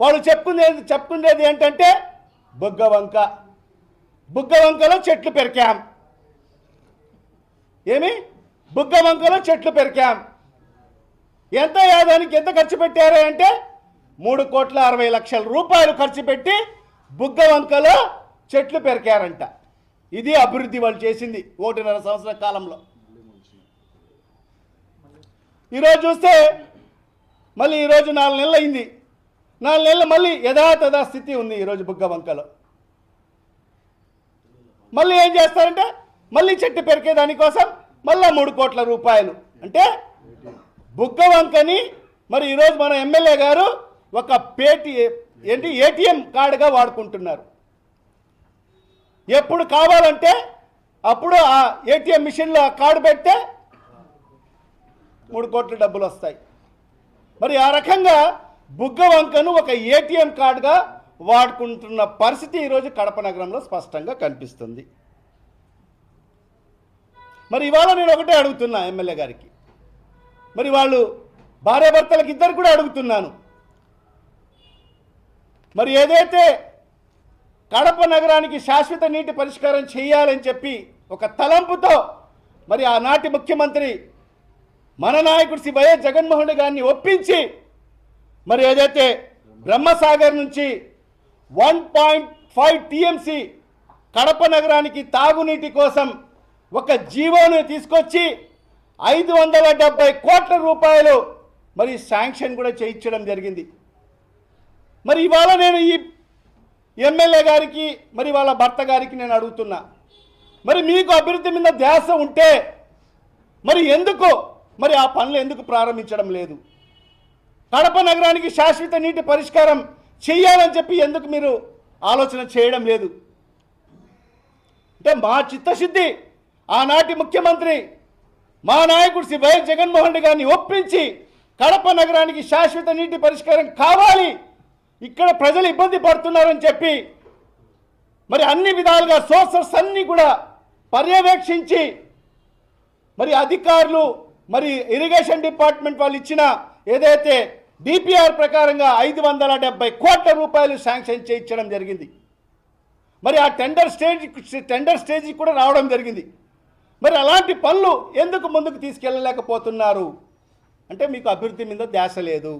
వాళ్ళు చెప్పుకునేది చెప్పుకునేది ఏంటంటే బుగ్గ వంక బుగ్గ వంకలో చెట్లు పెరికాం. ఏమి? బుగ్గ వంకలో చెట్లు పెరికాం. ఎంత యాదానికి ఎంత ఖర్చు పెట్టారు అంటే మూడు కోట్ల అరవై లక్షల రూపాయలు ఖర్చు పెట్టి బుగ్గ వంకలో చెట్లు పెరికారంట. ఇది అభివృద్ధి వాళ్ళు చేసింది ఒకటిన్నర సంవత్సరాల కాలంలో. ఈరోజు చూస్తే మళ్ళీ ఈరోజు నాలుగు నెలలు అయింది నాలుగు నెలలు మళ్ళీ యథాతథ స్థితి ఉంది ఈరోజు బుగ్గ వంకలో మళ్ళీ ఏం చేస్తారంటే మళ్ళీ చెట్టు పెరికే దానికోసం మళ్ళా మూడు కోట్ల రూపాయలు. అంటే బుగ్గ వంకని మరి ఈరోజు మన ఎమ్మెల్యే గారు ఒక పేటి ఏంటి ఏటీఎం కార్డుగా వాడుకుంటున్నారు. ఎప్పుడు కావాలంటే అప్పుడు ఆ ఏటీఎం మిషన్లో ఆ కార్డు పెడితే మూడు కోట్ల డబ్బులు వస్తాయి. మరి ఆ రకంగా బుగ్గ వంకను ఒక ఏటీఎం కార్డుగా వాడుకుంటున్న పరిస్థితి ఈరోజు కడప నగరంలో స్పష్టంగా కనిపిస్తుంది. మరి ఇవాళ నేను ఒకటే అడుగుతున్నా ఎమ్మెల్యే గారికి. మరి వాళ్ళు భార్యాభర్తలకు ఇద్దరు కూడా అడుగుతున్నాను. మరి ఏదైతే కడప నగరానికి శాశ్వత నీటి పరిష్కారం చేయాలని చెప్పి ఒక తలంపుతో మరి ఆనాటి ముఖ్యమంత్రి మన నాయకుడు శ్రీ వైఎస్ జగన్మోహన్ రెడ్డి గారిని ఒప్పించి మరి ఏదైతే బ్రహ్మసాగర్ నుంచి one point five TMC Kadapa నగరానికి తాగునీటి కోసం ఒక జీవోను తీసుకొచ్చి ఐదు వందల డెబ్బై కోట్ల రూపాయలు మరి శాంక్షన్ కూడా చేయించడం జరిగింది. మరి ఇవాళ నేను ఈ ఎమ్మెల్యే గారికి మరి వాళ్ళ భర్త గారికి నేను అడుగుతున్నా. మరి మీకు అభివృద్ధి మీద ధ్యాస ఉంటే మరి ఎందుకు? మరి ఆ పనులు ఎందుకు ప్రారంభించడం లేదు? కడప నగరానికి శాశ్వత నీటి పరిష్కారం చేయాలని చెప్పి ఎందుకు మీరు ఆలోచన చేయడం లేదు? అంటే మా చిత్తశుద్ధి ఆనాటి ముఖ్యమంత్రి మా నాయకుడు శ్రీ వైఎస్ జగన్మోహన్ రెడ్డి గారిని ఒప్పించి కడప నగరానికి శాశ్వత నీటి పరిష్కారం కావాలి. ఇక్కడ ప్రజలు ఇబ్బంది పడుతున్నారని చెప్పి మరి అన్ని విధాలుగా సోర్సెస్ అన్నీ కూడా పర్యవేక్షించి మరి అధికారులు మరి ఇరిగేషన్ డిపార్ట్మెంట్ వాళ్ళు ఇచ్చిన ఏదైతే డిపిఆర్ ప్రకారంగా ఐదు వందల డెబ్బై కోట్ల రూపాయలు శాంక్షన్ చేయించడం జరిగింది. మరి ఆ టెండర్ స్టేజ్ టెండర్ స్టేజ్కి కూడా రావడం జరిగింది. మరి అలాంటి పనులు ఎందుకు ముందుకు తీసుకెళ్ళలేకపోతున్నారు? అంటే మీకు అభివృద్ధి మీద ధ్యాస లేదు.